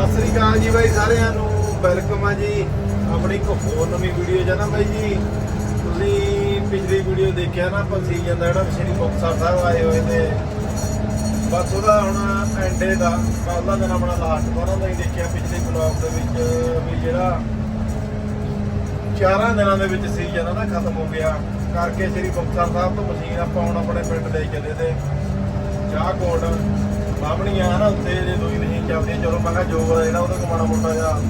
ਸਤਿ ਸ੍ਰੀ ਅਕਾਲ ਜੀ ਬਾਈ, ਸਾਰਿਆਂ ਨੂੰ। ਵੈਲਕਮ ਆ ਜੀ। ਆਪਣੀ ਇੱਕ ਹੋਰ ਨਵੀਂ ਵੀਡੀਓ ਚ ਨਾ ਬਾਈ ਜੀ। ਤੁਸੀਂ ਪਿਛਲੀ ਵੀਡੀਓ ਦੇਖਿਆ ਨਾ, ਆਪਾਂ ਸੀਜ਼ਨ ਦਾ ਜਿਹੜਾ ਸ੍ਰੀ ਮੁਕਤਸਰ ਸਾਹਿਬ ਆਏ ਹੋਏ ਤੇ। ਬਸ ਉਹਦਾ ਹੁਣ ਐਂਡੇ ਦਾ ਪਹਿਲਾ ਦਿਨ ਆਪਣਾ ਲਾਸਟ ਵਾਰਾਂ ਦਾ ਹੀ ਦੇਖਿਆ ਪਿਛਲੇ ਬਲੌਗ ਦੇ ਵਿੱਚ ਵੀ ਜਿਹੜਾ ਚਾਰਾਂ ਦਿਨਾਂ ਦੇ ਵਿੱਚ ਸੀਜ਼ਨ ਆ ਨਾ, ਖਤਮ ਹੋ ਗਿਆ। ਕਰਕੇ ਸ੍ਰੀ ਮੁਕਤਸਰ ਸਾਹਿਬ ਤੋਂ ਮਸ਼ੀਨ ਆਪਾਂ ਹੁਣ ਆਪਣੇ ਪਿੰਡ ਲੈ ਚੱਲੇ ਤੇ। ਚਾਹ ਕੋਟ ਬਾਹਮਣੀਆਂ ਨਾ ਉੱਥੇ ਜੇ ਦੋਈ ਨਹੀਂ ਚੱਲਦੀਆਂ ਚਲੋ ਮੈਂ ਕਿਹਾ ਜੋਗ ਦਾ ਜਿਹੜਾ ਉਹਦਾ ਕੋ ਮੋਟਾ ਜਿਹਾ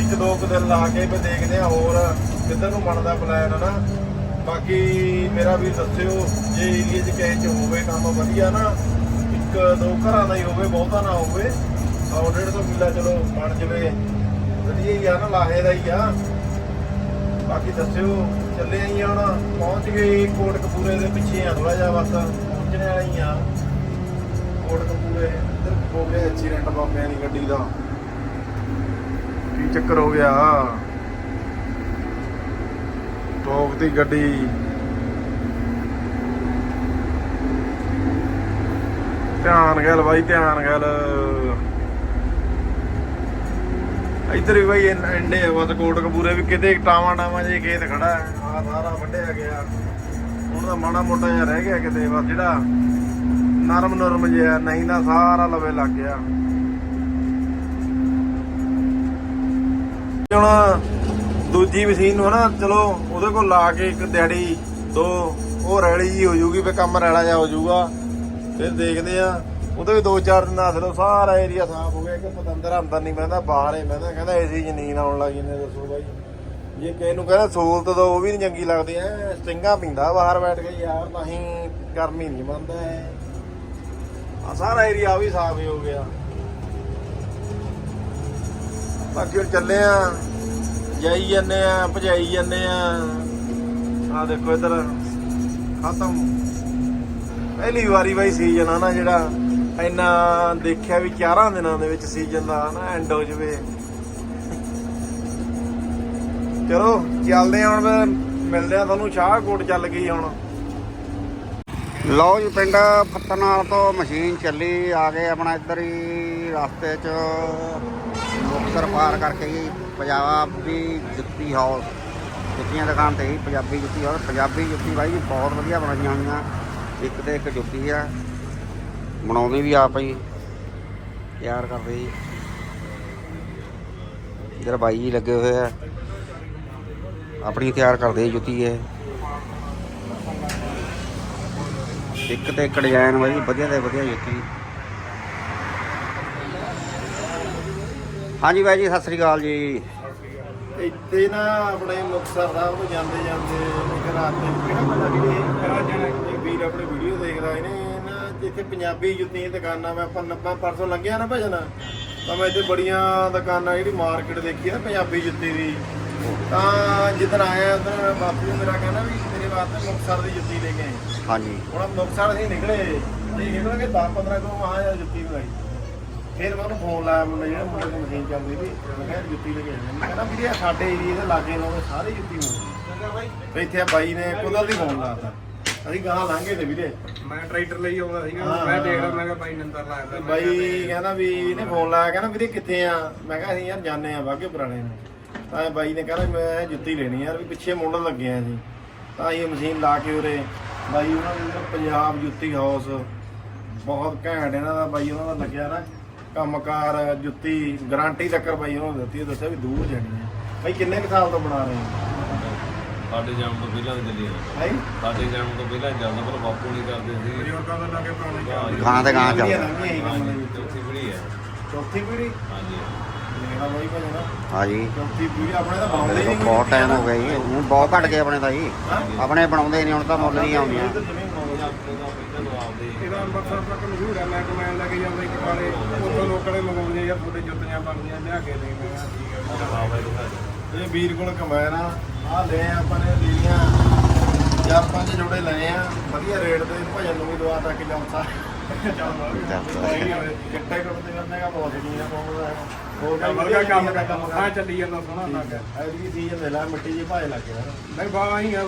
ਇੱਕ ਦੋ ਕੁ ਦਿਨ ਲਾ ਕੇ ਵੀ ਦੇਖਦੇ ਆ ਹੋਰ ਕਿੱਧਰ ਨੂੰ ਬਣਦਾ ਪਲਾਨ ਨਾ ਬਾਕੀ ਮੇਰਾ ਵੀ ਦੱਸਿਓ, ਜੇ ਏਰੀਏ 'ਚ ਕਿਸੇ 'ਚ ਹੋਵੇ ਕੰਮ ਵਧੀਆ ਨਾ, ਇੱਕ ਦੋ ਘਰਾਂ ਦਾ ਹੀ ਹੋਵੇ, ਬਹੁਤਾ ਨਾ ਹੋਵੇ 100 150 ਕਿੱਲਾ ਚਲੋ ਬਣ ਜਵੇ। ਵਧੀਆ ਹੀ ਆ ਨਾ, ਲਾਹੇ ਦਾ ਹੀ ਆ। ਬਾਕੀ ਦੱਸਿਓ, ਚੱਲੇ ਆਈ ਹੁਣ, ਪਹੁੰਚ ਗਏ ਕੋਟ ਕੋਟਕਪੂਰੇ ਦੇ ਪਿੱਛੇ ਆ ਥੋੜਾ ਜਿਹਾ, ਬਸ ਪਹੁੰਚਣੇ ਵਾਲੀ ਆ। ਕੋਟਕਪੂਰੇ ਹੋ ਗਿਆ ਐਕਸੀਡੈਂਟ ਬਾਬਿਆਂ ਦੀ ਗੱਡੀ ਦਾ। ਕੀ ਚੱਕਰ ਹੋ ਗਿਆ? ਟੋਕ ਦੀ ਗੱਡੀ। ਧਿਆਨ ਗੱਲ ਬਾਈ, ਧਿਆਨ ਗੱਲ ਇੱਧਰ ਵੀ ਬਾਈ ਐਂ- ਐਂਡੇ ਆ, ਬਸ ਕੋਟਕਪੂਰੇ ਵੀ ਕਿਤੇ ਟਾਵਾਂ ਟਾਵਾਂ ਜੇ ਖੇਤ ਖੜਾ ਆ ਸਾਰਾ ਵੱਢਿਆ ਗਿਆ। ਹੁਣ ਤਾਂ ਮਾੜਾ ਮੋਟਾ ਜਿਹਾ ਰਹਿ ਗਿਆ ਕਿਤੇ, ਬਸ ਜਿਹੜਾ ਨਰਮ ਨਰਮ ਜਿਹਾ ਨਹੀਂ ਤਾਂ ਸਾਰਾ ਲਵੇ ਲੱਗ ਗਿਆ। ਹੁਣ ਦੂਜੀ ਮਸ਼ੀਨ ਨੂੰ ਹਨਾ, ਚਲੋ ਉਹਦੇ ਕੋਲ ਲਾ ਕੇ ਇੱਕ ਦਿਹਾੜੀ ਦੋ, ਉਹ ਰੈਲੀ ਜੀ ਹੋ ਜੂਗੀ ਫੇ ਕੰਮ ਰੈਲਾ ਜਾ ਹੋ ਜੂਗਾ ਫਿਰ ਦੇਖਦੇ ਆ ਉਹਦੇ ਵੀ ਦੋ ਚਾਰ ਦਿਨ ਹੱਥ ਲੋ ਸਾਰਾ ਏਰੀਆ ਸਾਫ਼ ਹੋ ਗਿਆ। ਕਿ ਪਤੰਦਰ ਅੰਦਰ ਨਹੀਂ ਬਹਿੰਦਾ ਬਾਹਰ ਹੀ ਬਹਿੰਦਾ ਕਹਿੰਦਾ ਏਸੀ ਚ ਨੀਂਦ ਆਉਣ ਲੱਗ ਜਾਂਦੇ ਦੱਸੋ ਬਾਈ। ਜੇ ਕਿਸੇ ਨੂੰ ਕਹਿੰਦਾ ਸਹੂਲਤ ਦੋ, ਉਹ ਵੀ ਨਹੀਂ ਚੰਗੀ ਲੱਗਦੀ, ਐ ਸਟਿੰਗਾ ਪਿੰਦਾ ਬਾਹਰ ਬੈਠ ਕੇ, ਯਾਰ ਨਹੀਂ ਗਰਮੀ ਨਹੀਂ ਮੰਨਦਾ ਆ ਸਾਰਾ ਏਰੀਆ ਵੀ ਸਾਫ਼ ਹੋ ਗਿਆ। ਬਾਕੀ ਹੁਣ ਚੱਲੇ ਆ, ਜਾਈ ਜੰਨੇ ਆ, ਭਜਾਈ ਜੰਨੇ ਆ। ਆ ਦੇਖੋ ਇਧਰ, ਖਤਮ। ਪਹਿਲੀ ਵਾਰੀ ਬਾਈ ਸੀਜ਼ਨ ਆ ਨਾ ਜਿਹੜਾ, ਇੰਨਾ ਦੇਖਿਆ ਵੀ ਚਾਰਾਂ ਦਿਨਾਂ ਦੇ ਵਿੱਚ ਸੀਜ਼ਨ ਦਾ ਨਾ ਐਂਡ ਹੋ ਜਵੇ। ਚਲੋ, ਚੱਲਦੇ ਹਾਂ ਹੁਣ ਮਿਲਦੇ ਆ ਤੁਹਾਨੂੰ, ਸ਼ਾਹਕੋਟ ਚੱਲ ਗਈ ਹੁਣ। ਲਓ ਜੀ, ਪਿੰਡ ਫੱਤਨਾਲ ਤੋਂ ਮਸ਼ੀਨ ਚੱਲੀ, ਆ ਗਏ ਆਪਣਾ ਇੱਧਰ ਹੀ ਰਸਤੇ 'ਚ। ਮੁਕਤਸਰ ਪਾਰ ਕਰਕੇ ਜੀ, ਪੰਜਾਬੀ ਜੁੱਤੀ ਹਾਊਸ ਜੁੱਤੀਆਂ ਦੁਕਾਨ ਤੇ ਹੀ ਪੰਜਾਬੀ ਜੁੱਤੀ ਹਾਊਸ ਪੰਜਾਬੀ ਜੁੱਤੀ ਬਾਈ ਜੀ, ਬਹੁਤ ਵਧੀਆ ਬਣਾਈਆਂ ਹੋਈਆਂ। ਇੱਕ ਤੇ ਇੱਕ ਜੁੱਤੀ ਆ। ਬਣਾਉਂਦੇ ਵੀ ਆਪ ਹੀ। ਤਿਆਰ ਕਰਦੇ ਜੀ। ਇੱਧਰ ਬਾਈ ਜੀ ਲੱਗੇ ਹੋਏ ਆ। ਆਪਣੀ ਤਿਆਰ ਕਰਦੇ ਜੁੱਤੀ ਇਹ। ਇੱਕ ਤੇ ਇੱਕ ਡਿਜ਼ਾਈਨ ਬਾਈ, ਵਧੀਆ ਤੇ ਵਧੀਆ ਜੁੱਤੀ ਹਾਂਜੀ ਬਾਈ ਜੀ, ਸਤਿ ਸ੍ਰੀ ਅਕਾਲ ਜੀ। ਇੱਥੇ ਨਾ ਆਪਣੇ ਮੁਕਤਸਰ ਸਾਹਿਬ ਤੋਂ ਜਾਂਦੇ ਜਾਂਦੇ ਇੱਕ ਰਾਤ ਦੇ ਕਿਹੜਾ ਪਤਾ ਵੀ ਇਹ ਵੀਰ ਆਪਣੇ ਵੀਡੀਓ ਦੇਖਦਾ ਇਹਨੇ ਨਾ। ਜਿੱਥੇ ਪੰਜਾਬੀ ਜੁੱਤੀਆਂ ਦੀਆਂ ਦੁਕਾਨਾਂ, ਮੈਂ ਆਪਾਂ ਨੱਪਾ ਪਰਸੋਂ ਲੰਘਿਆ ਨਾ ਭਜਨ, ਤਾਂ ਮੈਂ ਇੱਥੇ ਬੜੀਆਂ ਦੁਕਾਨਾਂ ਜਿਹੜੀ ਮਾਰਕੀਟ ਦੇਖੀ ਨਾ ਪੰਜਾਬੀ ਜੁੱਤੀ ਦੀ। ਤਾਂ ਜਿੱਦਣ ਆਇਆ ਉਦੋਂ ਬਾਪੂ ਮੇਰਾ ਕਹਿੰਦਾ ਵੀ ਤੇਰੇ ਵਾਸਤੇ ਮੁਕਤਸਰ ਦੀ ਜੁੱਤੀ ਲੈ ਕੇ ਆਏ। ਹਾਂਜੀ। ਹੁਣ ਮੁਕਤਸਰ ਅਸੀਂ ਨਿਕਲੇ ਅਸੀਂ ਨਿਕਲਾਂਗੇ 10 15 ਕਿਲੋ ਜਾਂ ਜੁੱਤੀ ਮੰਗਾਈ ਫਿਰ ਮੈਂ ਉਹਨੂੰ ਫੋਨ ਲਾਇਆ ਮੁੰਡੇ ਜਿਹੜਾ ਮੁੰਡੇ ਦੀ ਮਸ਼ੀਨ ਚੱਲਦੀ ਸੀ। ਮੈਂ ਕਿਹਾ ਜੁੱਤੀ ਲੈ ਕੇ ਜਾਣੀ ਮੈਂ ਕਹਿੰਦਾ ਵੀਰੇ ਸਾਡੇ ਏਰੀਏ ਦੇ ਲਾਗੇ ਲੋਕ ਸਾਰੇ ਜੁੱਤੀ ਮੰਗਦੇ ਤੇ ਇੱਥੇ ਆ ਬਾਈ ਨੇ ਕੁਦਰਤੀ ਫੋਨ ਲਾਤਾ ਅਸੀਂ ਗਾਹਾਂ ਲੰਘੇ ਤੇ ਵੀਰੇ। ਮੈਂ ਟਰੈਕਟਰ ਲਈ ਆਉਂਦਾ ਸੀਗਾ ਮੈਂ। ਦੇਖਦਾ ਮੈਂ ਕਿਹਾ ਬਾਈ ਨੰਬਰ ਲਾਇਆ ਬਾਈ ਕਹਿੰਦਾ ਵੀ ਇਹਨੇ ਫੋਨ ਲਾਇਆ ਕਹਿੰਦਾ ਵੀਰੇ ਕਿੱਥੇ ਆ? ਮੈਂ ਕਿਹਾ ਅਸੀਂ ਯਾਰ ਜਾਣੇ ਆ ਬਾਗੇ ਪੁਰਾਣੇ ਨੂੰ। ਤਾਂ ਇਹ ਬਾਈ ਨੇ ਕਹਿੰਦਾ ਮੈਂ ਜੁੱਤੀ ਲੈਣੀ ਯਾਰ ਵੀ ਪਿੱਛੇ ਮੁੰਡਣ ਲੱਗੇ ਆ ਜੀ ਤਾਂ ਇਹ ਮਸ਼ੀਨ ਲਾ ਕੇ ਉਰੇ ਬਾਈ ਉਹਨਾਂ ਦੇ ਅੰਦਰ ਪੰਜਾਬ ਜੁੱਤੀ ਹਾਊਸ ਬਹੁਤ ਘੈਂਟ ਇਹਨਾਂ ਦਾ ਬਾਈ ਉਹਨਾਂ ਦਾ ਲੱਗਿਆ ਨਾ ਕੰਮਕਾਰ ਜੁੱਤੀ ਗਾਰੰਟੀ ਤੱਕ ਬਾਈ ਉਹਨਾਂ ਨੂੰ ਦਿੱਤੀ ਹੈ, ਦੱਸਿਆ ਵੀ ਦੂਰ ਜਾਣੀ ਹੈ ਬਾਈ ਕਿੰਨੇ ਕੁ ਸਾਲ ਤੋਂ ਬਣਾ ਰਹੇ ਹੋ? ਸਾਡੇ ਜਨਮ ਤੋਂ ਪਹਿਲਾਂ ਵੀ ਚੱਲੀ ਹੈ ਹੈ? ਸਾਡੇ ਜਨਮ ਤੋਂ ਪਹਿਲਾਂ ਚੱਲਦਾ ਪਰ ਬਾਪੂ ਨਹੀਂ ਕਰਦੇ ਸੀ। ਬਜ਼ੁਰਗਾਂ ਦਾ ਲਾਗੇ ਪੁਰਾਣੇ ਹਾਂ ਜੀ। ਗਾਂ ਤੇ ਗਾਂ ਚੱਲਦਾ। ਚੌਥੀ ਪੀੜ੍ਹੀ ਹੈ ਚੌਥੀ ਪੀੜੀ ਹਾਂਜੀ। ਮੇਰਾ ਬਾਈ ਹਾਂਜੀ। ਆਪਣੇ ਤਾਂ ਬਣਾਉਂਦੇ ਹੀ ਨਹੀਂ ਬਹੁਤ ਟਾਈਮ ਹੋ ਗਿਆ ਜੀ। ਹੁਣ ਬਹੁਤ ਘਟ ਗਏ ਆਪਣੇ ਤਾਂ ਜੀ। ਆਪਣੇ ਬਣਾਉਂਦੇ ਨਹੀਂ ਹੁਣ ਤਾਂ ਮੁੱਲ ਨਹੀਂ ਆਉਂਦੀਆਂ। ਦਾ ਤੋਂ ਇਹਦਾ ਅੰਮ੍ਰਿਤਸਰ ਤੱਕ ਮਸ਼ਹੂਰ ਹੈ ਮੈਂ ਕਮੈਨ ਲੈ ਕੇ ਜਾਂਦਾ ਇੱਕ ਵਾਲੇ ਉੱਥੋਂ ਲੋਕਾਂ ਨੇ ਮੰਗਾਉਂਦੇ ਯਾਰ ਤੁਹਾਡੇ ਜੁੱਤੀਆਂ ਬਣਦੀਆਂ ਲਿਆ ਕੇ ਦੇ ਮੈਂ ਕਿਹਾ ਠੀਕ ਹੈ ਆਵੇ ਦਿਖਾ ਇਹ ਵੀਰ ਕੋਲ ਕਮਾਇਆ ਨਾ ਆ ਲੈ ਆਪਾਂ ਨੇ ਲੀਆਂ ਚਾਰ ਪੰਜ ਜੋੜੇ ਲਏ ਆ ਵਧੀਆ ਰੇਟ ਤੇ ਭਜਨ ਨੂੰ ਵੀ ਦਵਾ ਤੱਕ ਜੌਂਸਾ ਕਿੱਟੇ ਕੁੱਟਦੇ ਕਰਨੇ ਦਾ ਬਹੁਤ ਨਹੀਂ ਆ ਬਹੁਤ ਹੋਰ ਕੰਮ ਵਰਗਾ ਕੰਮ ਦਾ ਕੰਮ ਆ ਚੱਲੀ ਜਾਂਦਾ ਸੋਹਣਾ ਲੱਗ ਗਿਆ ਐਡੀ ਸੀਜ਼ਨ ਦੇ ਲਾ ਮਿੱਟੀ ਜੀ ਭਾਜ ਲੱਗ ਗਿਆ। ਨਹੀਂ ਬਾ ਹੀ ਆ।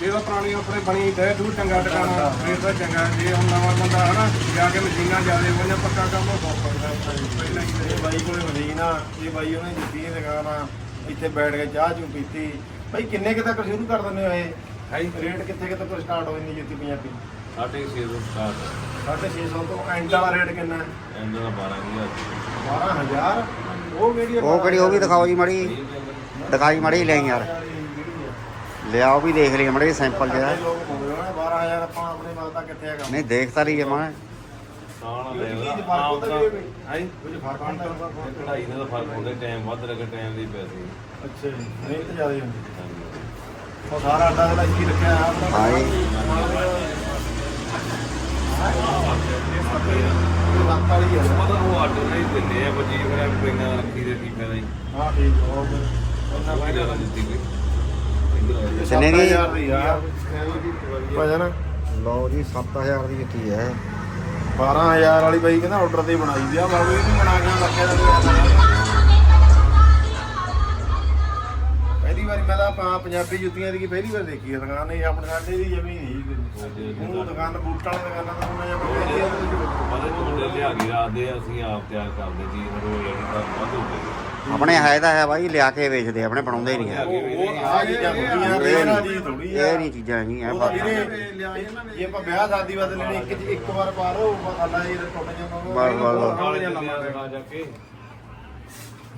ਜੇ ਤਾਂ ਪੁਰਾਣੀ ਆਪਣੇ ਬਣੀ ਤੇ ਦੂਰ ਚੰਗਾ ਟਿਕਾਣਾ ਫੇਰ ਤਾਂ ਚੰਗਾ। ਜੇ ਹੁਣ ਨਵਾਂ ਬੰਦਾ ਹਨਾ ਜਾ ਕੇ ਮਸ਼ੀਨਾਂ ਜ਼ਿਆਦੇ ਹੋਈਆਂ ਪੱਕਾ ਕੰਮ ਉਹ ਬਹੁਤ ਪੜਦਾ ਪਹਿਲਾਂ ਹੀ ਇਹ ਬਾਈ ਕੋਲੇ ਮਸ਼ੀਨ ਆ ਇਹ ਬਾਈ ਉਹਨੇ ਜੁੱਤੀ ਦੀ ਦੁਕਾਨ ਆ ਇੱਥੇ ਬੈਠ ਕੇ ਚਾਹ ਚੂ ਪੀਤੀ। ਕਿੰਨੇ ਕੁ ਤੱਕ ਸ਼ੁਰੂ ਕਰ ਦਿੰਦੇ ਹੋ ਇਹ? ਹਾਈ ਰੇਟ ਕਿੱਥੇ ਕਿੱਥੇ ਤੋਂ ਸਟਾਰਟ ਹੋ ਜਾਂਦੀ ਜੁੱਤੀ ਪੰਜਾਬੀ? ਸਾਢੇ ਛੇ ਤੋਂ ਸਟਾਰਟ 650 ਤੋਂ ਐਂਡ ਵਾਲਾ ਰੇਟ ਕਿੰਨਾ ਹੈ? ਇਹਨਾਂ ਦਾ 12000 12000 ਉਹ ਕਿਹੜੀ ਉਹ ਕਿਹੜੀ ਉਹ ਵੀ ਦਿਖਾਓ ਜੀ ਮੜੀ। ਦਿਖਾਈ ਮੜੀ ਲੈ ਯਾਰ। ਲਿਆਓ ਵੀ ਦੇਖ ਲਈ ਮੜੀ ਸੈਂਪਲ ਜਿਹੜਾ ਲੋਕ ਬੋਲਦੇ ਹੋਣੇ 12000 ਆਪਾਂ ਆਪਣੇ ਵੱਲ ਤਾਂ ਕਿੱਥੇ ਹੈਗਾ। ਨਹੀਂ ਦੇਖਤਾ ਰਹੀ ਹੈ ਮੈਂ ਸਾਣਾ ਇਹ ਲੈ ਚੀਜ਼ ਫ਼ਰਕ ਹੁੰਦਾ ਵੀ ਹਾਈ ਕੁਝ ਫ਼ਰਕ ਹੁੰਦਾ ਕਢਾਈ ਨਾਲ ਤਾਂ ਫ਼ਰਕ ਹੁੰਦਾ ਟਾਈਮ ਵੱਧ ਲੱਗੇ ਟਾਈਮ ਦੀ ਪੈਸੇ ਅੱਛਾ ਜੀ ਮਿਹਨਤ ਜ਼ਿਆਦਾ ਹੁੰਦੀ। ਉਹ ਸਾਰਾ ਅੱਡਾ ਦਾ ਕੀ ਰੱਖਿਆ ਆ ਆਪਣਾ ਹਾਂ ਜੀ। ਲੱਤ ਵਾਲੀ ਹੈ ਨਾ। ਉਹ ਆਰਡਰ ਨਹੀਂ ਦਿੰਦੇ ਆ ਬੱਜੀ ਫਿਰ ਪਿੰਗਾਂ ਰੱਖੀ ਦੇ ਕੀ ਫਾਇਦਾ ਜੀ ਹਾਂ ਠੀਕ ਹੋ ਉਹਨਾਂ ਕੋਈ ਜ਼ਿਆਦਾ ਦਿੱਤੀ ਕੋਈ ਕਿੰਨੇ ਦੀ? 7000 ਦੀ ਭਜਨ ਲਓ ਜੀ 7000 ਦੀ ਜੁੱਤੀ ਹੈ 12000 ਵਾਲੀ ਬਾਈ ਕਹਿੰਦਾ ਆਰਡਰ ਤੇ ਬਣਾਈ ਦੀ ਆ, ਬਾਬੂ ਇਹ ਵੀ ਬਣਾ ਕੇ ਰੱਖਿਆ ਦਾ ਆਪਾਂ ਪੰਜਾਬੀ ਜੁੱਤੀਆਂ ਦੀ ਪਹਿਲੀ ਵਾਰ ਦੇਖੀ ਆ ਦੁਕਾਨ ਇਹ ਆਪਣੇ ਸਾਡੇ ਦੀ ਜਮੀ ਨਹੀਂ ਉਹ ਦੁਕਾਨ ਬੂਟਾਂ ਵਾਲੀ ਦੁਕਾਨਾਂ ਤਾਂ ਉਹਨਾਂ ਜਿਹਾ ਪਹਿਲੀ ਵਾਰ ਪਤਾ ਤੁਹਾਡੇ ਲਿਆ ਕੇ ਰਾਦੇ ਅਸੀਂ ਆਪ ਤਿਆਰ ਕਰਦੇ ਜੀ ਰੋਜ਼ ਜਿਹੜੀ ਤਾਂ ਵੱਧ ਹੋ ਗਈ ਆਪਣੇ ਹੈ ਤਾਂ ਹੈ ਬਾਈ ਲਿਆ ਕੇ ਵੇਚਦੇ ਆ, ਆਪਣੇ ਬਣਾਉਂਦੇ ਹੀ ਨਹੀਂ ਹੈ। ਉਹ ਆ ਚੀਜ਼ਾਂ ਹੁੰਦੀਆਂ ਤੇ ਇਹ ਇਹਨਾਂ ਨਹੀਂ ਦੀ ਥੋੜੀ ਇਹ ਨਹੀਂ ਚੀਜ਼ਾਂ ਨਹੀਂ ਵੀਰੇ ਜੇ ਆਪਾਂ ਵਿਆਹ ਸ਼ਾਦੀ ਵਾਸਤੇ ਲੈਣੀ ਇੱਕ ਇੱਕ ਵਾਰ ਪਾ ਲਓ ਅੱਲਾ ਜੀ ਟੁੱਟ ਜਾਂਦਾ ਆ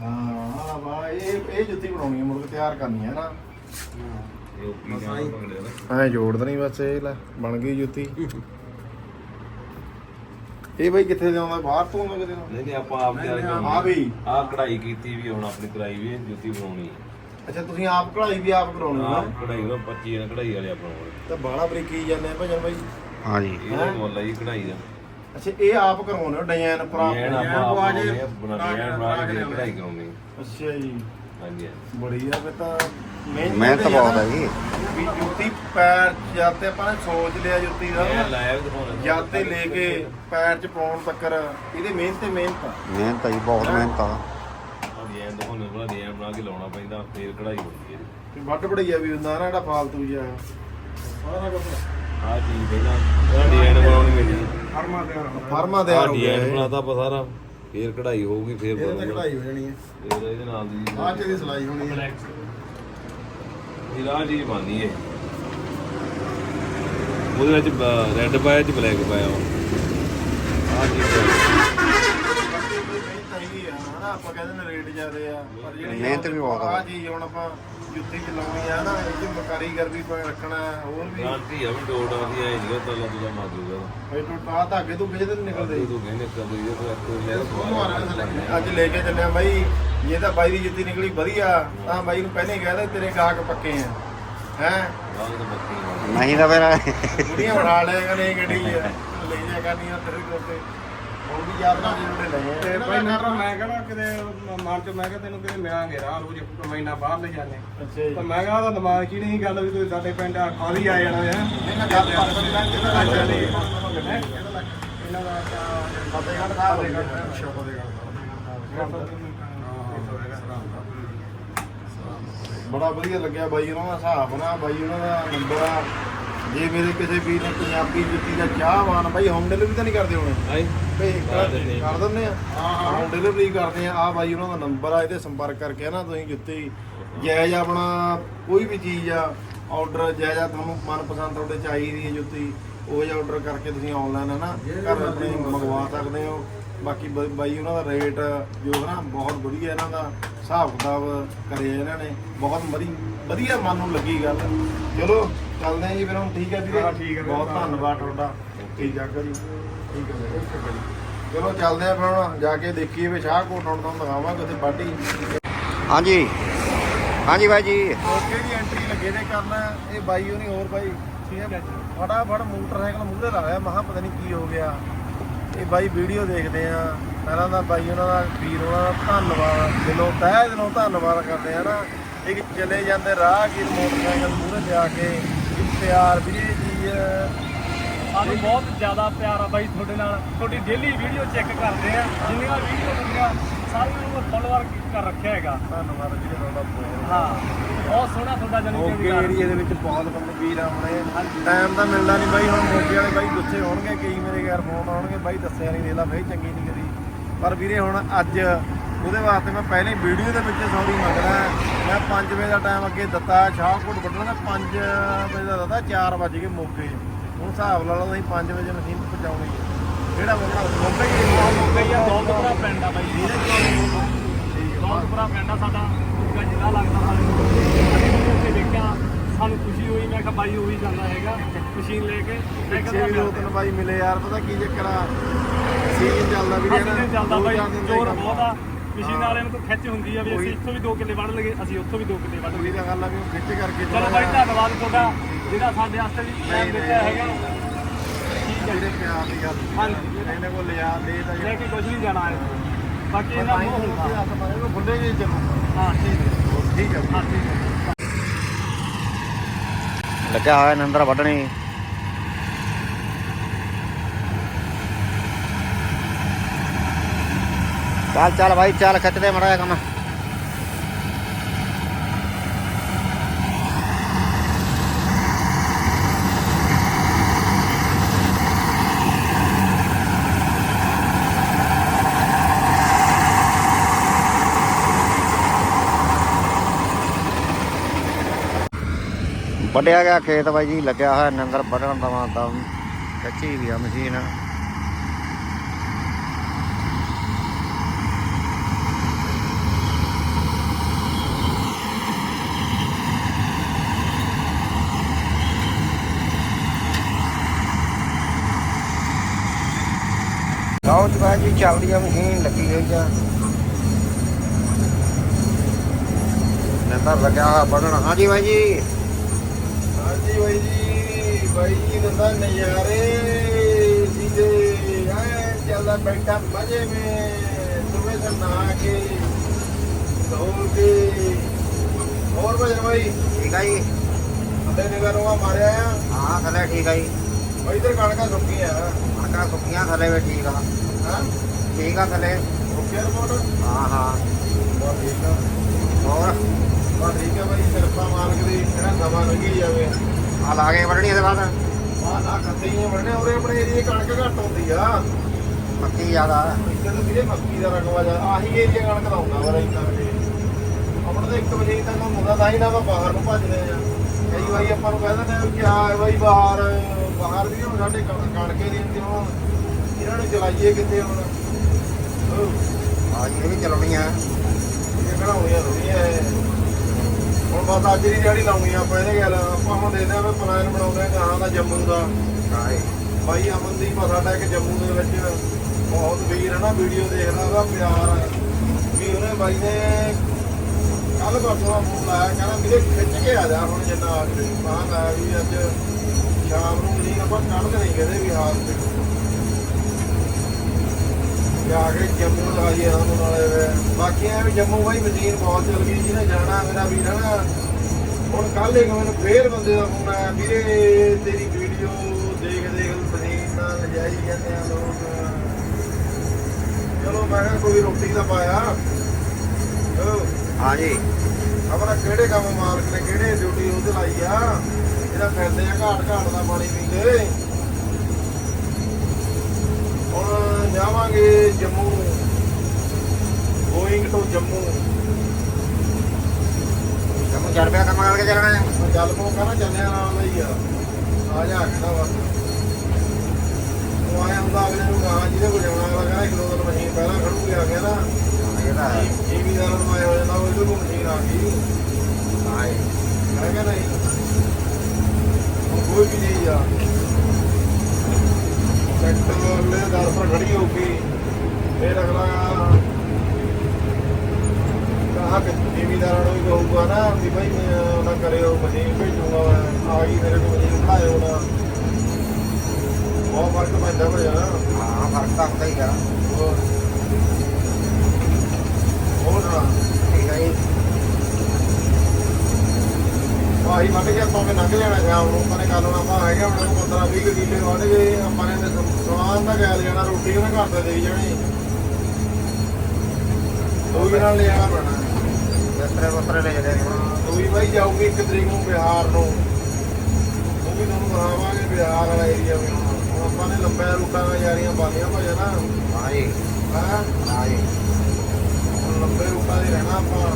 ਹਾਂ ਹਾਂ ਵਾ ਇਹ ਇਹ ਜੁੱਤੀ ਬਣਾਉਣੀ ਹੈ ਕੇ ਤਿਆਰ ਕਰਨੀ ਹੈ ਨਾ। ਇਹ ਪਕੜੇ ਨਾ ਐ ਜੋੜ ਦੇਣੀ ਬਸ ਇਹ ਲੈ ਬਣ ਗਈ ਜੁੱਤੀ। ਇਹ ਬਈ ਕਿੱਥੇ ਜਾਉਂਦਾ ਬਾਹਰ ਤੋਂ ਆਉਂਦਾ ਕਿਤੇ ਨਹੀਂ ਨਹੀਂ ਆਪਾਂ ਆਪ ਤਿਆਰ ਆ ਵੀ ਆ। ਕਢਾਈ ਕੀਤੀ ਵੀ ਹੁਣ ਆਪਣੀ ਕਰਾਈ ਵੀ ਹੈ, ਜੁੱਤੀ ਬਣਾਉਣੀ ਹੈ ਅੱਛਾ ਤੁਸੀਂ ਆਪ ਕਢਾਈ ਵੀ ਆਪ ਕਰਾਉਣੀ ਆ? ਹੈ ਕਢਾਈ ਉਹ 25 ਨੇ ਕਢਾਈ ਵਾਲੇ ਆਪਣਾ ਕੋਲ। ਤਾਂ ਬਾਹਲਾ ਬਰੀਕੀ ਜਾਂਦੇ ਆ ਭਜਨ ਬਾਈ। ਹਾਂ ਜੀ। ਇਹਦਾ ਮੁੱਲ ਹੈ ਜੀ ਕਢਾਈ ਦਾ। ਅੱਛਾ ਇਹ ਆਪ ਕਰਵਾਉਣੇ ਹੋ ਡਿਜ਼ਾਈਨ ਆਪਾਂ ਆਪ ਬਣਾਉਣੇ ਆ, ਬਣਾ ਡਿਜ਼ਾਈਨ ਬਣਾ ਕੇ ਕਢਾਈ ਕਰਾਉਣੀ ਅੱਛਾ ਜੀ। ਹਾਂਜੀ ਹਾਂਜੀ। ਬੜੀ ਆ ਫਿਰ ਤਾਂ ਮਿਹਨਤ ਬਹੁਤ ਹੈ ਜੀ। ਵੀ ਜੁੱਤੀ ਪੈਰ ਜਾਂ ਤੇ ਆਪਾਂ ਨੇ ਸੋਚ ਲਿਆ ਜੁੱਤੀ ਦਾ ਲਾਈਵ ਦਿਖਾਉਣਾ ਜਾਂ ਤੇ ਲੈ ਕੇ ਪੈਰ ਚ ਪਾਉਣ ਤੱਕਰ ਇਹਦੇ ਮਿਹਨਤ ਤੇ ਮਿਹਨਤ ਆ। ਮਿਹਨਤ ਹੈ ਜੀ ਬਹੁਤ ਮਿਹਨਤ ਆ। ਡਿਜ਼ਾਈਨ ਦਿਖਾਉਣੇ ਬਣਾ ਡਿਜ਼ਾਈਨ ਬਣਾ ਕੇ ਲਾਉਣਾ ਪੈਂਦਾ ਫੇਰ ਕਢਾਈ ਹੁੰਦੀ ਹੈ ਤੇ ਵੱਡ ਬੜਈਆ ਵੀ ਹੁੰਦਾ ਨਾ ਜਿਹੜਾ ਫਾਲਤੂ ਜਿਹਾ। ਸਾਰਾ ਕੁਝ ਆ। ਚੀਜ਼ ਪਹਿਲਾਂ ਡਿਜ਼ਾਈਨ ਬਣਾਉਣੀ ਪੈਂਦੀ ਫਰਮਾ ਦੇ ਫਰਮਾ ਦੇ ਆ ਆ ਡਿਜ਼ਾਈਨ ਬਣਾਤਾ ਆਪਾਂ ਸਾਰਾ ਫੇਰ ਕਢਾਈ ਹੋਊਗੀ ਫੇਰ ਇਹਦੇ ਤੇ ਬਣੂਗਾ। ਕਢਾਈ ਹੋ ਜਾਣੀ ਹੈ ਫੇਰ ਇਹਦੇ ਨਾਲ ਦੀ ਆਹ ਚ ਦੀ ਸਲਾਈ ਹੋਣੀ ਹੈ ਇਹ ਆਹ ਚੀਜ਼ ਬਣਦੀ ਹੈ ਉਹਦੇ ਵਿੱਚ ਰੈੱਡ ਪਾਇਆ ਚ ਬਲੈਕ ਪਾਇਆ ਆ ਚੀਜ਼ ਮਿਹਨਤ ਹੈਗੀ ਆ ਹਨਾ ਆਪਾਂ ਕਹਿੰਦੇ ਨੇ ਰੇਟ ਜ਼ਿਆਦੇ ਆ ਪਰ ਜਿਹੜੀ ਮਿਹਨਤ ਵੀ ਬਹੁਤ ਆ। ਆ ਚੀਜ਼ ਹੁਣ ਆਪਾਂ ਜੁੱਤੀ ਚ ਲਾਉਣੀ ਆ ਨਾ ਇਹ ਚ ਕਾਰੀਗਰ ਵੀ ਆਪਾਂ ਰੱਖਣਾ ਹੋਰ ਵੀ। ਗਾਰੰਟੀ ਆ ਵੀ ਡੋਡ ਆਦੀ ਆਈ ਜਿਹੜਾ ਤਲਾ ਤੁਲਾ ਮਾਰ ਦੂਗਾ ਇਹ ਤੋਂ ਆ ਧਾਗੇ ਤੋਂ ਕਿਹਦੇ ਤੇ ਨਿਕਲਦੇ। ਤੂੰ ਕਹਿੰਦੇ ਕਦੇ ਇਹ ਤੋਂ ਇੱਕ ਲੈ ਅੱਜ ਲੈ ਕੇ ਚੱਲਿਆ ਬਾਈ ਜੇ ਤਾਂ ਬਾਈ ਦੀ ਜੁੱਤੀ ਨਿਕਲੀ ਵਧੀਆ ਤਾਂ ਬਾਈ ਨੂੰ ਪਹਿਲੇ ਕਹਿ ਦੇ ਤੇਰੇ ਗਾਹਕ ਪੱਕੇ ਆ। ਹੈ? ਬਾਅਦ ਵਿੱਚ ਬੱਤੀ ਨਹੀਂ ਤਾਂ ਫਿਰ ਕੁੜੀਆਂ ਬਣਾ ਲਿਆ ਕਰੇ ਗੱਡੀ ਆ। ਲੈ ਜਾ ਕਰਨੀਆਂ ਤੇਰੇ ਕੋਲ ਤੇ। ਹੁਣ ਵੀ ਯਾਦ ਨਾਲ ਜਿਹੜੇ ਲਏ ਆ ਤੇ ਭਾਈ ਨਾ ਮੈਂ ਕਹਿੰਦਾ ਕਿਤੇ ਮਨ ਚ ਮੈਂ ਕਿਹਾ ਤੈਨੂੰ ਕਿਤੇ ਮਿਲਾਂਗੇ ਰਾਹ ਰੋਜ਼ ਮਹੀਨਾ ਬਾਹਰ ਲੈ ਜਾਂਦੇ। ਅੱਛਾ ਜੀ। ਤਾਂ ਮੈਂ ਕਿਹਾ ਉਹਦਾ ਦਿਮਾਗ 'ਚ ਹੀ ਨਹੀਂ ਗੱਲ ਵੀ ਤੁਸੀਂ ਸਾਡੇ ਪਿੰਡ ਆ ਖਾਲੀ ਆ ਜਾਣਾ ਹੈ। ਇਹਨਾਂ ਦਾ ਫਤਿਹਗੜ੍ਹ ਸਾਹਿਬ ਗਿਆ। ਬੜਾ ਵਧੀਆ ਲੱਗਿਆ ਬਾਈ ਉਹਨਾਂ ਦਾ ਹਿਸਾਬ ਨਾਲ ਬਾਈ ਉਹਨਾਂ ਦਾ ਨੰਬਰ ਆ। ਜੇ ਮੇਰੇ ਕਿਸੇ ਵੀਰ ਨੇ ਪੰਜਾਬੀ ਜੁੱਤੀ ਦਾ ਚਾਹਵਾਨ ਬਾਈ ਹੋਮ ਡਿਲੀਵਰੀ ਤਾਂ ਨਹੀਂ ਕਰਦੇ ਹੋਣੇ? ਆਈ। ਭਈ ਕਰ ਦਿੰਦੇ ਆ। ਹੋਮ ਡਿਲੀਵਰੀ ਕਰਦੇ ਆ। ਆ ਬਾਈ ਉਹਨਾਂ ਦਾ ਨੰਬਰ ਆ ਇਹਦੇ ਸੰਪਰਕ ਕਰਕੇ ਨਾ ਤੁਸੀਂ ਜੁੱਤੀ ਜਾਇਜ਼ ਆਪਣਾ ਕੋਈ ਵੀ ਚੀਜ਼ ਆ ਆਰਡਰ ਜਾਇਜ਼ ਆ ਤੁਹਾਨੂੰ ਮਨਪਸੰਦ ਤੁਹਾਡੇ ਚਾਹੀਦੀ ਹੈ ਜੁੱਤੀ ਉਹ ਜਿਹਾ ਆਰਡਰ ਕਰਕੇ ਤੁਸੀਂ ਆਨਲਾਈਨ ਹੈ ਨਾ ਘਰ ਆਪਣੇ ਮੰਗਵਾ ਸਕਦੇ ਹੋ। ਬਾਕੀ ਬ- ਬਾਈ ਉਹਨਾਂ ਦਾ ਰੇਟ ਜੋ ਹੈ ਨਾ ਬਹੁਤ ਵਧੀਆ ਇਹਨਾਂ ਦਾ ਹਿਸਾਬ ਕਿਤਾਬ ਕਰਿਆ ਇਹਨਾਂ ਨੇ। ਬਹੁਤ ਮਰੀ ਵਧੀਆ ਮਨ ਨੂੰ ਲੱਗੀ ਗੱਲ। ਚਲੋ ਚੱਲਦੇ ਆ ਜੀ ਫਿਰ ਹੁਣ ਠੀਕ ਹੈ ਵੀਰੇ? ਹਾਂ, ਠੀਕ ਹੈ ਵੀਰੇ। ਬਹੁਤ ਧੰਨਵਾਦ ਤੁਹਾਡਾ। ਠੀਕ ਆ ਜੀ। ਠੀਕ ਹੈ ਵੀਰੇ ਚਲੋ ਚੱਲਦੇ ਆ ਫਿਰ ਹੁਣ ਜਾ ਕੇ ਦੇਖੀਏ ਵੀ ਸ਼ਾਹਕੋਟ ਹੁਣ ਤੁਹਾਨੂੰ ਦਿਖਾਵਾਂਗੇ ਉੱਥੇ ਬਾਡੀ। ਹਾਂਜੀ। ਹਾਂਜੀ ਬਾਈ ਜੀ। ਓਕੇ ਦੀ ਐਂਟਰੀ ਲੱਗੇ ਨੇ ਕਰਨਾ? ਇਹ ਬਾਈ ਉਹ ਨਹੀਂ ਹੋਰ ਬਾਈ? ਠੀਕ ਹੈ। ਫਟਾਫਟ ਮੋਟਰਸਾਈਕਲ ਮੂਹਰੇ ਲਾਇਆ ਮਹਾ ਪਤਾ ਨਹੀਂ ਕੀ ਹੋ ਗਿਆ। ਇਹ ਬਾਈ ਵੀਡੀਓ ਦੇਖਦੇ ਆ। ਪਹਿਲਾਂ ਤਾਂ ਬਾਈ ਉਹਨਾਂ ਦਾ ਵੀਰ ਉਹਨਾਂ ਦਾ ਧੰਨਵਾਦ ਦਿਲੋਂ ਤਹਿ ਦਿਲੋਂ ਧੰਨਵਾਦ ਕਰਦੇ ਆ ਨਾ। ਇਹ ਚਲੇ ਜਾਂਦੇ ਰਾਹ ਕੀ ਮੋਟਰਸਾਈਕਲ ਮੂਹਰੇ ਲਿਆ ਕੇ ਵੀ ਪਿਆਰ ਵੀ ਚੀਜ਼ ਸਾਨੂੰ ਬਹੁਤ ਜ਼ਿਆਦਾ ਪਿਆਰ ਆ ਬਾਈ ਤੁਹਾਡੇ ਨਾਲ। ਤੁਹਾਡੀ ਡੇਲੀ ਵੀਡੀਓ ਚੈੱਕ ਕਰਦੇ ਆ। ਜਿੰਨੀਆਂ ਵੀਡੀਓ ਹੁੰਦੀਆਂ ਸਾਰਿਆਂ ਨੂੰ ਫੋਲੋਅਰ ਕਰ ਰੱਖਿਆ ਹੈਗਾ। ਧੰਨਵਾਦ ਵੀਰੇ ਤੁਹਾਡਾ ਬਹੁਤ ਹਾਂ ਬਹੁਤ ਸੋਹਣਾ ਤੁਹਾਡਾ ਜਨਮ ਦਿਨ ਮੋਗੇ ਏਰੀਏ ਦੇ ਵਿੱਚ ਬਹੁਤ ਬੰਦੇ ਵੀਰ ਆਉਣੇ ਟਾਈਮ ਤਾਂ ਮਿਲਦਾ ਨਹੀਂ ਬਾਈ ਹੁਣ ਮੋਗੇ ਵਾਲੇ ਬਾਈ ਗੁੱਸੇ ਹੋਣਗੇ ਕਈ ਮੇਰੇ ਘਰ ਫੋਨ ਆਉਣਗੇ। ਬਾਈ ਦੱਸਿਆ ਨਹੀਂ ਦੇਲਾ ਫੇਰ ਚੰਗੀ ਨਹੀਂ ਕਰੀ। ਪਰ ਵੀਰੇ ਹੁਣ ਅੱਜ ਉਹਦੇ ਵਾਸਤੇ ਮੈਂ ਪਹਿਲੇ ਵੀਡੀਓ ਦੇ ਵਿੱਚ ਸੌਰੀ ਮੰਗਦਾ ਮੈਂ 5 ਵਜੇ ਦਾ ਟਾਈਮ ਅੱਗੇ ਦਿੱਤਾ ਸ਼ਾਹਕੋਟ ਵੱਢਣਾ ਦਾ 5 ਵਜੇ ਦਾ ਦਿੱਤਾ 4 ਵਜ ਗਏ ਮੋਗੇ ਹੁਣ ਹਿਸਾਬ ਲਾ ਲਓ ਅਸੀਂ 5 ਵਜੇ ਮਸ਼ੀਨ ਪਹੁੰਚਾਉਣੀ ਹੈ। ਕਿਹੜਾ ਬੰਦਾ ਹੀ ਹੈ। ਮੋਗਾ ਹੀ ਆ ਦੌਲਤਪੁਰਾ ਪਿੰਡ ਆ ਬਾਈ। ਜੀ। ਦੌਲਤਪੁਰਾ ਪਿੰਡ ਆ ਸਾਡਾ। ਮੋਗਾ ਜ਼ਿਲ੍ਹਾ ਲੱਗਦਾ ਸਾਨੂੰ ਅਸੀਂ ਵੀ ਉੱਥੇ ਦੇਖਿਆ ਸਾਨੂੰ ਖੁਸ਼ੀ ਹੋਈ ਮੈਂ ਕਿਹਾ ਬਾਈ ਹੋਈ ਜਾਂਦਾ ਹੈਗਾ ਮਸ਼ੀਨ ਲੈ ਕੇ। ਮੈਂ ਵੀ ਦੋ ਤਿੰਨ ਬਾਈ ਮਿਲੇ ਯਾਰ ਪਤਾ ਕੀ ਚੱਕਰ ਆ? ਸੀਜ਼ਨ ਚੱਲਦਾ ਨਾ ਚੱਲਦਾ ਦੋ ਬਾਈ ਦਾ ਹੀ ਜ਼ੋਰ ਬਹੁਤ ਆ। ਮਸ਼ੀਨ ਵਾਲਿਆਂ ਨੂੰ ਤਾਂ ਖਿੱਚ ਹੁੰਦੀ ਆ ਵੀ ਅਸੀਂ ਉਹੀ। ਇੱਥੋਂ ਵੀ 2 ਕਿੱਲੇ ਵੱਢ ਲਗੇ ਅਸੀਂ ਉੱਥੋਂ ਵੀ 2 ਕਿੱਲੇ ਵੱਢ ਉਹੀ ਲਗੇ ਤਾਂ ਗੱਲ ਆ ਵੀ ਉਹ ਖਿੱਚ ਕਰਕੇ ਚਲੋ ਬਾਈ ਧੰਨਵਾਦ ਤੁਹਾਡਾ ਜਿਹੜਾ ਸਾਡੇ ਵਾਸਤੇ ਵੀ ਟਾਈਮ ਦਿੱਤਾ। ਹੈਗਾ। ਠੀਕ ਹੈ ਵੀਰੇ ਪਿਆਰ ਦੀ ਗੱਲ ਹਾਂਜੀ। ਇਹਨੇ ਕੋਲ ਲਿਆ ਦੇ ਤਾਂ ਲੈ ਕੇ ਕੁਝ ਨਹੀਂ ਜਾਣਾ ਹੈ ਬਾਕੀ ਇਹਨਾਂ ਨੂੰ ਹੁੰਦਾ। ਹੱਥ ਮਾਰੇ ਨੂੰ ਖੁੱਲੇ ਜੀ ਚੱਲੂ ਹਾਂ ਠੀਕ ਹੈ ਠੀਕ ਹੈ ਹਾਂ ਠੀਕ ਹੈ ਲੱਗਿਆ ਹੋਇਆ ਨੰਦਰ ਵੱਢਣੀ। ਚੱਲ ਚੱਲ ਭਾਈ ਚੱਲ ਖਿੱਚਦੇ ਮੜਾ ਕੰਮ ਵੱਢਿਆ ਗਿਆ ਖੇਤ ਬਾਈ ਜੀ, ਲੱਗਿਆ ਹੋਇਆ ਨੰਗਰ ਵੱਢਣ ਦਵਾਂ ਦਮ। ਕੱਚੀ ਵੀ ਆ ਮਸ਼ੀਨ ਗਾਉਂ ਚ ਬਾਈ ਜੀ ਚੱਲਦੀ ਆ ਮਸ਼ੀਨ ਲੱਗੀ ਹੋਈ ਆ। ਲੱਗਿਆ ਹੋਇਆ ਵੱਢਣ। ਹਾਂਜੀ ਬਾਈ ਜੀ। ਹਾਂਜੀ ਬਾਈ ਜੀ ਬਾਈ ਜੀ ਦੰਦਾ ਨਜ਼ਾਰੇ ਸੀਦੇ ਐ ਚੱਲਦਾ ਬੈਠਾ ਮਜੇ ਮੇ ਸੁਬਹ ਸੇ ਨਹਾ ਕੇ ਕੇ। ਹੋਰ ਭਜਨ ਬਾਈ? ਠੀਕ ਆ ਜੀ। ਅੱਡੇ ਨਿਗਰੋਂ ਮਾਰਿਆ ਆ। ਹਾਂ ਥੱਲੇ ਠੀਕ ਆ ਜੀ। ਬਾਈ ਇਧਰ ਕਣਕਾਂ ਸੁੱਕੀਆਂ। ਕਣਕਾਂ ਸੁੱਕੀਆਂ ਥੱਲੇ ਵੀ ਠੀਕ ਆ। ਠੀਕ ਆ ਥੱਲੇ ਓਕੇ ਰਿਪੋਰਟ ਹਾਂ ਹਾਂ ਬਹੁਤ ਠੀਕ ਆ ਹੋਰ ਬਹੁਤ ਠੀਕ ਆ ਬਾਈ ਕਿਰਪਾ ਮਾਲਕ ਦੀ ਜਿਹੜਾ ਸਮਾਂ ਲੰਘੀ ਜਾਵੇ ਆ ਲਾ ਕੇ ਵੱਢਣੀ ਇਹਦੇ ਬਾਅਦ ਆਹ ਨਾ ਖੱਤੇ ਹੀ ਬਣਨੇ ਉਰੇ ਆਪਣੇ ਏਰੀਏ ਕਣਕ ਘੱਟ ਹੁੰਦੀ ਆ ਮੱਕੀ ਜ਼ਿਆਦਾ ਇੱਥੇ ਤਾਂ ਵੀਰੇ ਮੱਕੀ ਦਾ ਰਕਬਾ ਜਾ ਆਹੀ ਏਰੀਆ ਕਣਕ ਦਾ ਹੁੰਦਾ ਵਾ ਇੰਨਾ ਵੀ ਆਪਣਾ ਤਾਂ ਇੱਕ ਵਜੇ ਤੱਕ ਹੁੰਦਾ ਤਾਂ ਹੀ ਨਾ ਆਪਾਂ ਬਾਹਰ ਨੂੰ ਭੱਜਦੇ ਆ ਕਈ ਵਾਰੀ ਆਪਾਂ ਨੂੰ ਕਹਿ ਦਿੰਦੇ ਆ ਕਿ ਆ ਬਾਈ ਬਾਹਰ ਬਾਹਰ ਵੀ ਹੁਣ ਸਾਡੇ ਕਣ- ਕਣਕੇ ਦੀ ਹੁੰਦੀ ਹੁਣ ਇਹਨਾਂ ਨੂੰ ਚਲਾਈਏ ਕਿੱਥੇ ਹੁਣ? ਉਹ ਆ ਜੀ ਇਹ ਵੀ ਚਲਾਉਣੀ ਆ। ਇਹ ਬਣਾਉਣੀਆਂ ਥੋੜੀਆਂ ਇਹ। ਹੁਣ ਬਸ ਅੱਜ ਦੀ ਦਿਹਾੜੀ ਲਾਉਣੀ ਆਪਾਂ ਇਹਦੇ ਗੱਲ ਆਪਾਂ ਹੁਣ ਦੇਖਦੇ ਆ ਪਲਾਨ ਬਣਾਉਂਦੇ ਆ ਗਾਹਾਂ ਦਾ ਜੰਮੂ ਦਾ। ਹਾਏ ਬਾਈ ਅਮਨਦੀਪ ਸਾਡਾ ਇੱਕ ਜੰਮੂ ਦੇ ਵਿੱਚ। ਬਹੁਤ ਵੀਰ ਹੈ ਨਾ ਵੀਡੀਓ ਦੇਖਦਾ ਉਹਦਾ ਪਿਆਰ ਹੈ ਵੀ ਉਹਨੇ ਬਾਈ ਨੇ ਕੱਲ ਪਰਸੋਂ ਦਾ ਫੋਨ ਲਾਇਆ ਕਹਿੰਦਾ ਵੀਰੇ ਖਿੱਚ ਕੇ ਆ ਜਾ ਹੁਣ ਜਿੰਨਾ ਆ ਕੇ। ਮਾਂ ਲਾਇਆ ਵੀ ਅੱਜ ਸ਼ਾਮ ਨੂੰ ਨਹੀਂ ਆਪਾਂ ਕੱਢ ਕੇ ਨਹੀਂ ਕਹਿੰਦੇ ਵੀ ਹਾਲ ਤੇ। ਜਾ ਕੇ ਜੰਮੂ ਲਾਈਏ ਉਹਨਾਂ ਨਾਲੇ ਵੇ। ਬਾਕੀ ਐ ਵੀ ਜੰਮੂ ਬਾਈ ਮਸ਼ੀਨ ਬਹੁਤ ਚੱਲ ਗਈ ਜਿਹਨੇ ਜਾਣਾ ਮੇਰਾ ਵੀਰ ਨਾ ਹੁਣ ਕੱਲ ਇੱਕ ਮੈਨੂੰ ਫੇਰ ਬੰਦੇ ਦਾ ਫੋਨ ਆਇਆ ਵੀਰੇ ਤੇਰੀ ਵੀਡੀਓ ਦੇਖ ਦੇਖ ਮਸ਼ੀਨ ਨਾਲ ਨਜਾਇਜ਼ ਜਾਂਦੇ ਆ ਲੋਕ। ਚਲੋ ਮੈਂ ਕਿਹਾ ਕੋਈ ਰੋਟੀ ਦਾ ਪਾਇਆ। ਹਾਂ ਜੀ ਆਪਣਾ ਕਿਹੜੇ ਕੰਮ ਮਾਲਕ ਨੇ ਕਿਹੜੇ ਡਿਊਟੀ ਉਹਦੇ ਲਾਈ ਆ? ਜਿਹੜਾ ਫਿਰਦੇ ਆ ਘਾਟ ਘਾਟ ਦਾ ਪਾਣੀ ਪੀਂਦੇ। ਹੁਣ ਜਾਵਾਂਗੇ ਜੰਮੂ। Going to Jammu. ਤੈਨੂੰ ਚਾਰ ਰੁਪਇਆ ਕੰਮ ਕਰਕੇ ਚੱਲਣਾ ਹੈ। ਮੈਂ ਗੱਲ ਕੋ ਕਹਣਾ ਚੱਲਿਆ ਨਾਲ ਹੀ ਆ। ਆ ਜਾ ਕਹਿੰਦਾ ਬਸ। ਉਹ ਆਇਆ ਹੁੰਦਾ ਅਗਲੇ ਨੂੰ ਕਹਾ ਜਿਹਦੇ ਕੋਲ ਜਾਣਾ ਅਗਲਾ ਕਹਿੰਦਾ ਇੱਕ ਦੋ ਦਿਨ ਮਸ਼ੀਨ ਪਹਿਲਾਂ ਖੜੂਗੀ ਆ ਗਿਆ ਨਾ। ਇਹ ਵੀ ਦਾ ਨੂੰ ਆਇਆ ਹੋ ਜਾਂਦਾ ਉਹ ਇਹਦੇ ਕੋਲ ਮਸ਼ੀਨ ਆ ਗਈ। ਹਾਏ ਮੈਂ ਕਿਹਾ ਨਹੀਂ। ਕੋਈ ਵੀ ਨਹੀਂ ਆ। ਸੈਕਟਰ ਲੈ ਦਰ ਪਰ ਖੜੀ ਹੋ ਗਈ ਫਿਰ ਅਗਲਾ ਕਹਾ ਕਿ ਜ਼ਿਮੀਦਾਰਾਂ ਨੂੰ ਵੀ ਕਹੂਗਾ ਨਾ ਵੀ ਭਾਈ ਮੈਂ ਨਾ ਕਰਿਓ ਮਸ਼ੀਨ ਭੇਜੂਗਾ। ਆ ਗਈ ਮੇਰੇ ਕੋਲ ਮਸ਼ੀਨ ਬਣਾਇਓ ਨਾ। ਬਹੁਤ ਫ਼ਰਕ ਪੈਂਦਾ ਭਾਈ ਨਾ ਹਾਂ ਫ਼ਰਕ ਤਾਂ ਹੁੰਦਾ ਹੀ ਆ। ਹੋਰ? ਹੋਰ ਨਾ ਠੀਕ ਹੈ ਆਹੀ ਕੇ ਆਪਾਂ ਨੇ ਲੰਘ ਜਾਣਾ ਸ਼ਾਮ ਨੂੰ। ਆਪਾਂ ਨੇ ਕੱਲ ਨੂੰ ਆਪਾਂ ਹੈਗੇ ਆਪਣੇ ਕੋਲ 15 20 ਕਿੱਲੇ ਗਏ ਆਪਾਂ ਨੇ ਸਮਾਨ ਦਾ ਗੈਲ ਜਾਣਾ ਰੋਟੀ ਉਹਨੇ ਘਰ ਤੇ ਦੇਈ ਜਾਣੀ। ਦੋਈ ਨਾਲ ਲਿਆਣਾ ਪੈਣਾ। ਬਿਸਤਰੇ ਬਸਤਰੇ ਲੈ ਜਾਂਦੇ ਦੋਈ ਬਾਈ ਜਾਊਗੀ ਇੱਕ ਤਰੀਕ ਨੂੰ ਬਿਹਾਰ ਨੂੰ। ਉਹ ਵੀ ਤੁਹਾਨੂੰ ਦਿਖਾਵਾਂਗੇ ਬਿਹਾਰ ਵਾਲਾ ਏਰੀਆ ਵੀ ਹੁਣ। ਹੁਣ ਆਪਾਂ ਨੇ ਲੰਬੇ ਰੂਟਾਂ ਦੀਆਂ ਯਾਰੀਆਂ ਪਾਲੀਆਂ ਭਾਜਾ ਨਾ ਹਾਂ ਜੀ ਹਾਂ ਹਾਂ? ਜੀ ਹੁਣ ਲੰਬੇ ਰੂਟਾਂ 'ਤੇ ਰਹਿਣਾ ਆਪਾਂ।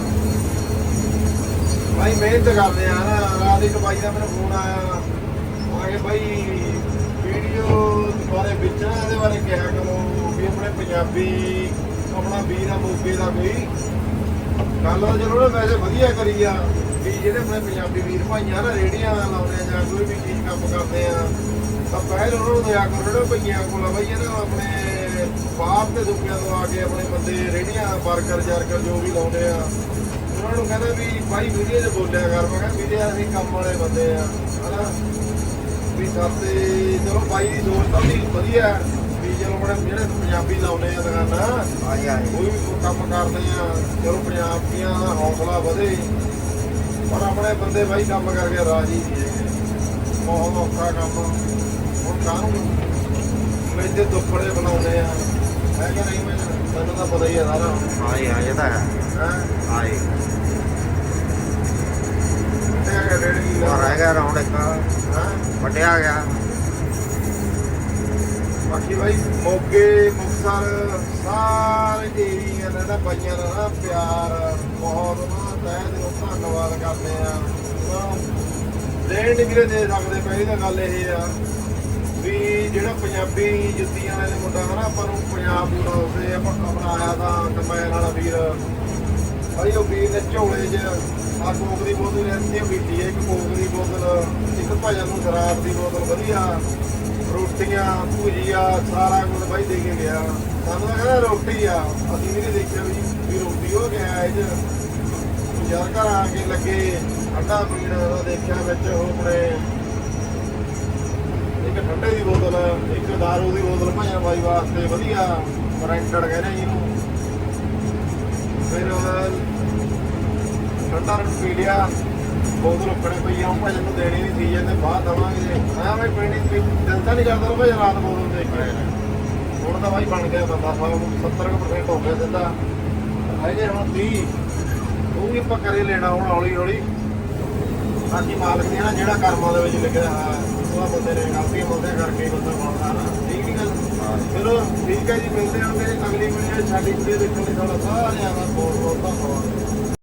ਭਾਈ ਮਿਹਨਤ ਕਰਦੇ ਆ ਨਾ। ਰਾਤ ਇੱਕ ਬਾਈ ਦਾ ਮੈਨੂੰ ਫੋਨ ਆਇਆ। ਉਹ ਆਏ ਭਾਈ ਵੀਡੀਓ ਬਾਰੇ ਵਿੱਚ ਇਹਦੇ ਬਾਰੇ ਕਿਹਾ ਕਰੋ ਵੀ ਆਪਣੇ ਪੰਜਾਬੀ ਆਪਣਾ ਵੀਰ ਆ, ਮੋਗੇ ਦਾ ਕੋਈ। ਗੱਲ ਤਾਂ ਵੈਸੇ ਵਧੀਆ ਕਰੀ ਆ, ਵੀ ਜਿਹੜੇ ਆਪਣੇ ਪੰਜਾਬੀ ਵੀਰ ਭਾਈਆਂ ਨਾ ਰੇੜੀਆਂ ਲਾਉਂਦੇ ਜਾਂ ਕੋਈ ਵੀ ਚੀਜ਼ ਕੰਮ ਕਰਦੇ ਆ, ਤਾਂ ਪਹਿਲ ਉਹਨਾਂ ਨੂੰ ਦਇਆ ਕਰੋ, ਜਿਹੜੇ ਭਈਆਂ ਕੋਲ ਆ ਬਈ, ਇਹਨਾਂ ਆਪਣੇ ਬਾਹਰ ਤੇ ਦੁਨੀਆ ਤੋਂ ਆ ਕੇ ਆਪਣੇ ਬੰਦੇ ਰੇੜੀਆਂ ਵਰਕਰ ਜਰਕਰ ਜੋ ਵੀ ਲਾਉਂਦੇ ਆ, ਉਹਨਾਂ ਨੂੰ ਕਹਿੰਦਾ ਵੀ ਭਾਈ ਵੀਡੀਓ 'ਚ ਬੋਲਿਆ ਕਰ, ਮੈਂ ਕਿਹਾ ਵੀਡੀਓ ਅਸੀਂ ਕੰਮ ਵਾਲੇ ਬੰਦੇ ਆ, ਹਨਾ? ਵੀ ਸਾਡੇ ਚਲੋ ਬਾਈ ਦੀ ਦੋਸਤ ਤਾਂ ਵੀ ਵਧੀਆ। ਆਪਣੇ ਜਿਹੜੇ ਪੰਜਾਬੀ ਲਾਉਂਦੇ ਆ ਦੁਕਾਨਾਂ ਹਾਂ ਜੀ ਹਾਂ ਜੀ ਕੋਈ ਵੀ ਕੰਮ ਕਰਦੇ ਆ ਚਲੋ ਪੰਜਾਬੀਆਂ ਦਾ ਹੌਸਲਾ ਵਧੇ। ਪਰ ਆਪਣੇ ਬੰਦੇ ਬਾਈ ਕੰਮ ਕਰਕੇ ਰਾਜੀ ਨਹੀਂ ਹੈਗੇ। ਬਹੁਤ ਔਖਾ ਕੰਮ। ਹੁਣ ਕਾਹਨੂੰ ਮੈਦੇ ਦੁੱਖੜੇ ਬਣਾਉਂਦੇ ਆ। ਹੈ ਕਿ ਨਹੀਂ ਮੈਨੂੰ ਤਾਂ ਪਤਾ ਹੀ ਹੈ ਸਾਰਾ। ਹਾਂ ਜੀ ਹਾਂ ਇਹ ਤਾਂ ਹੈ। ਆ ਰਹਿ ਗਿਆ ਰਾਉਂਡ ਇੱਕ। ਵੱਡਿਆ ਗਿਆ। ਬਾਕੀ ਬਾਈ ਮੋਗੇ ਮੁਕਤਸਰ, ਸਾਰੇ ਏਰੀਆ ਦਾ ਨਾ ਬਾਈਆਂ ਦਾ ਨਾ ਪਿਆਰ, ਬਹੁਤ ਉਹਨਾਂ ਦਾ ਤਹਿ ਦਿਲੋਂ ਧੰਨਵਾਦ ਕਰਦੇ ਆ। ਉਹਨਾਂ ਨੂੰ ਦੇਣ ਨਹੀਂ ਵੀਰੇ ਦੇ ਸਕਦੇ, ਪਹਿਲੀ ਤਾਂ ਗੱਲ ਇਹ ਆ ਵੀ ਜਿਹੜਾ ਪੰਜਾਬੀ ਜੁੱਤੀਆਂ ਵਾਲੇ ਮੁੰਡਾ ਹੈ ਨਾ, ਆਪਾਂ ਨੂੰ ਪੰਜਾਬ ਨੂੰ ਉਸੇ ਆਪਾਂ ਆਪਣਾ ਤਾਂ ਕੰਬਾਈਨ ਵਾਲਾ ਵੀਰ। ਭਾਈ ਉਹ ਵੀਰ ਨੇ ਝੋਲੇ 'ਚ ਆ ਕੋਕ ਦੀ ਬੋਤਲ ਰਹਿੰਦੀ ਬੀਤੀ ਹੈ ਇੱਕ ਕੋਕ ਦੀ ਬੋਤਲ, ਇੱਕ ਭਜਨ ਨੂੰ ਸ਼ਰਾਬ ਦੀ ਬੋਤਲ, ਵਧੀਆ। ਰੋਟੀਆਂ, ਭੁਜੀਆ, ਸਾਰਾ ਕੁਝ ਬਾਈ ਦੇ ਕੇ ਗਿਆ। ਸਾਨੂੰ ਤਾਂ ਕਹਿੰਦਾ ਰੋਟੀ ਆ, ਅਸੀਂ ਵੀ ਨਹੀਂ ਦੇਖਿਆ ਵੀ ਵੀ ਰੋਟੀ ਹੋ ਗਿਆ ਇਹ 'ਚ। ਯਾਰ ਘਰ ਆ ਕੇ ਲੱਗੇ, ਠੰਡਾ ਪੀਣ ਦਾ ਦੇਖਿਆ ਵਿੱਚ ਉਹ ਆਪਣੇ ਇੱਕ ਠੰਡੇ ਦੀ ਬੋਤਲ, ਇੱਕ ਦਾਰੂ ਦੀ ਬੋਤਲ ਭਾਈਆਂ ਬਾਈ ਵਾਸਤੇ ਵਧੀਆ ਬ੍ਰਾਂਡਡ ਕਹਿੰਦੇ ਜਿਹਨੂੰ ਫਿਰ ਉਹ ਠੰਡਾ ਪੀ ਲਿਆ। ਬੋਤਲ ਉੱਪਰੇ ਪਈ ਆ, ਉਹ ਨੂੰ ਦੇਣੀ ਨਹੀਂ ਸੀ ਜਾਂਦੇ ਬਾਅਦ ਦਵਾਂਗੇ। ਆ ਭਾਈ ਪੀਣੀ ਦਿਲ ਤਾਂ ਨਹੀਂ ਕਰਦਾ ਭਾਈ ਰਾਤ ਬੋਤਲ ਦੇਖ ਹੁਣ ਤਾਂ ਭਾਈ ਬਣ ਗਿਆ ਬੰਦਾ ਸਭ 70% ਹੋ ਗਿਆ ਸਿੱਧਾ। ਹੈਗੇ ਹੁਣ 30 ਉਹ ਵੀ ਆਪਾਂ ਕਰੇ ਲੈਣਾ ਹੁਣ ਹੌਲੀ ਹੌਲੀ। ਬਾਕੀ ਮਾਲਕ ਨੇ ਨਾ ਜਿਹੜਾ ਕਰਮਾਂ ਦੇ ਵਿੱਚ ਲਿਖਿਆ ਹੈ ਉਹ ਬੰਦੇ ਨੇ ਗਲਤੀਆਂ ਬੰਦੇ ਕਰਕੇ ਬੰਦਾ ਬਣਦਾ ਨਾ। ਠੀਕ ਨਹੀਂ ਗੱਲ? ਚਲੋ, ਠੀਕ ਹੈ ਜੀ, ਮਿਲਦੇ ਹਾਂ ਅਗਲੀ ਵੀਡੀਓ ਸਾਡੀ ਵੀਡੀਓ ਦੇਖਣ ਲਈ ਤੁਹਾਡਾ ਸਾਰਿਆਂ ਦਾ ਬਹੁਤ ਬਹੁਤ ਧੰਨਵਾਦ।